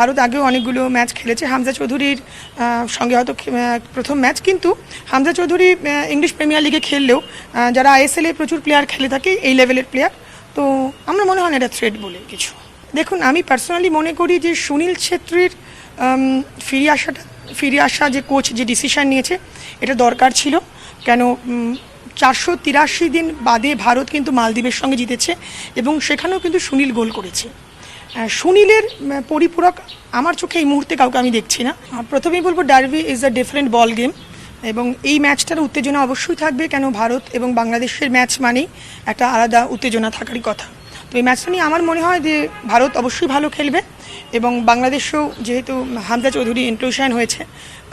ভারত আগেও অনেকগুলো ম্যাচ খেলেছে। হামজা চৌধুরীর সঙ্গে হয়তো প্রথম ম্যাচ। কিন্তু হামজা চৌধুরী ইংলিশ প্রিমিয়ার লিগে খেললেও যারা আইএসএল প্রচুর প্লেয়ার খেলে থাকে, এই লেভেলের প্লেয়ার তো আমার মনে হয় না এটা থ্রেড বলে কিছু। দেখুন, আমি পার্সোনালি মনে করি যে সুনীল ছেত্রীর ফিরে আসাটা, ফিরে আসা যে কোচ যে ডিসিশন নিয়েছে, এটা দরকার ছিল। কেন চারশো তিরাশি দিন বাদে ভারত কিন্তু মালদ্বীপের সঙ্গে জিতেছে এবং সেখানেও কিন্তু সুনীল গোল করেছে। সুনীলের পরিপূরক, আমার চোখে এই মুহূর্তে কাউকে আমি দেখছি না। প্রথমেই বলব derby is a different ball game এবং এই ম্যাচটার উত্তেজনা অবশ্যই থাকবে কেন ভারত এবং বাংলাদেশের ম্যাচ মানেই একটা আলাদা উত্তেজনা থাকারই কথা। তো এই ম্যাচটা নিয়ে আমার মনে হয় যে ভারত অবশ্যই ভালো খেলবে এবং বাংলাদেশেও যেহেতু হামজা চৌধুরী ইনক্লুশন হয়েছে,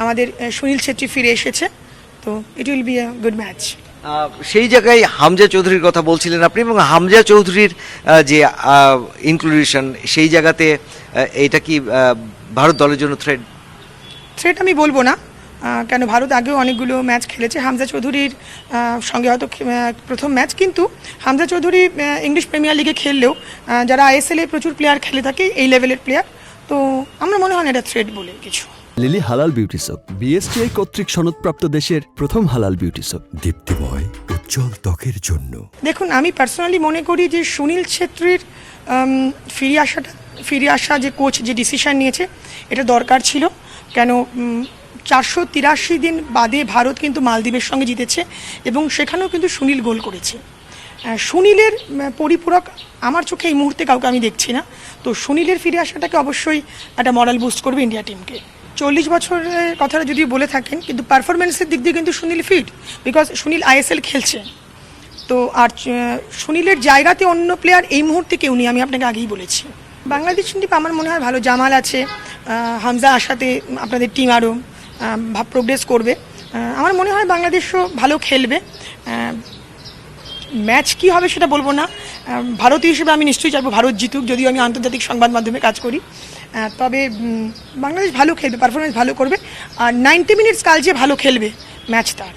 আমাদের সুনীল ছেত্রী ফিরে এসেছে, তো it will be a good match সেই জায়গায় হামজা চৌধুরীর কথা বলছিলেন আপনি এবং হামজা চৌধুরীর যে ইনক্লুশন সেই জায়গাতে এটা কি ভারত দলের জন্য থ্রেড থ্রেড আমি বলব না। কেন ভারত আগেও অনেকগুলো ম্যাচ খেলেছে। হামজা চৌধুরীর সঙ্গে হয়তো প্রথম ম্যাচ কিন্তু হামজা চৌধুরী ইংলিশ প্রিমিয়ার লিগে খেললেও যারা আইএসএল এ প্রচুর প্লেয়ার খেলে থাকে, এই লেভেলের প্লেয়ার তো আমার মনে হয় না এটা থ্রেড বলে কিছু। লিলি হালাল বিউটি সোপ বিএসটিআই কর্তৃক সনদপ্রাপ্ত দেশের প্রথম হালাল বিউটি সোপ দীপ্তিময় উজ্জ্বল ত্বকের জন্য। দেখুন আমি পার্সোনালি মনে করি যে সুনীল ছেত্রীর ফিরে আসাটা ফিরে আসা যে কোচ যে ডিসিশন নিয়েছে এটা দরকার ছিল। কেন চারশো তিরাশি দিন বাদে ভারত কিন্তু মালদ্বীপের সঙ্গে জিতেছে এবং সেখানেও কিন্তু সুনীল গোল করেছে। সুনীলের পরিপূরক আমার চোখে এই মুহূর্তে কাউকে আমি দেখছি না। তো সুনীলের ফিরে আসাটাকে অবশ্যই একটা মরাল বুস্ট করবে ইন্ডিয়া টিমকে চল্লিশ বছরের কথাটা যদি বলে থাকেন, কিন্তু পারফরমেন্সের দিক দিয়ে কিন্তু Sunil fit because Sunil ISL খেলছে। তো আর সুনীলের জায়গাতে অন্য প্লেয়ার এই মুহূর্তে কেউ নেই, আমি আপনাকে আগেই বলেছি। বাংলাদেশ টিম আমার মনে হয় ভালো, জামাল আছে হামজা আশাতে আপনাদের টিম আরও প্রোগ্রেস করবে। আমার মনে হয় বাংলাদেশও ভালো খেলবে। ম্যাচ কি হবে সেটা বলব না। ভারত ভারতীয় হিসেবে আমি নিশ্চয়ই চাইব ভারত জিতুক, যদিও আমি আন্তর্জাতিক সংবাদ মাধ্যমে কাজ করি। তবে বাংলাদেশ ভালো খেলবে পারফরমেন্স ভালো করবে। আর নাইনটি মিনিটস কাল যে ভালো খেলবে ম্যাচ তার।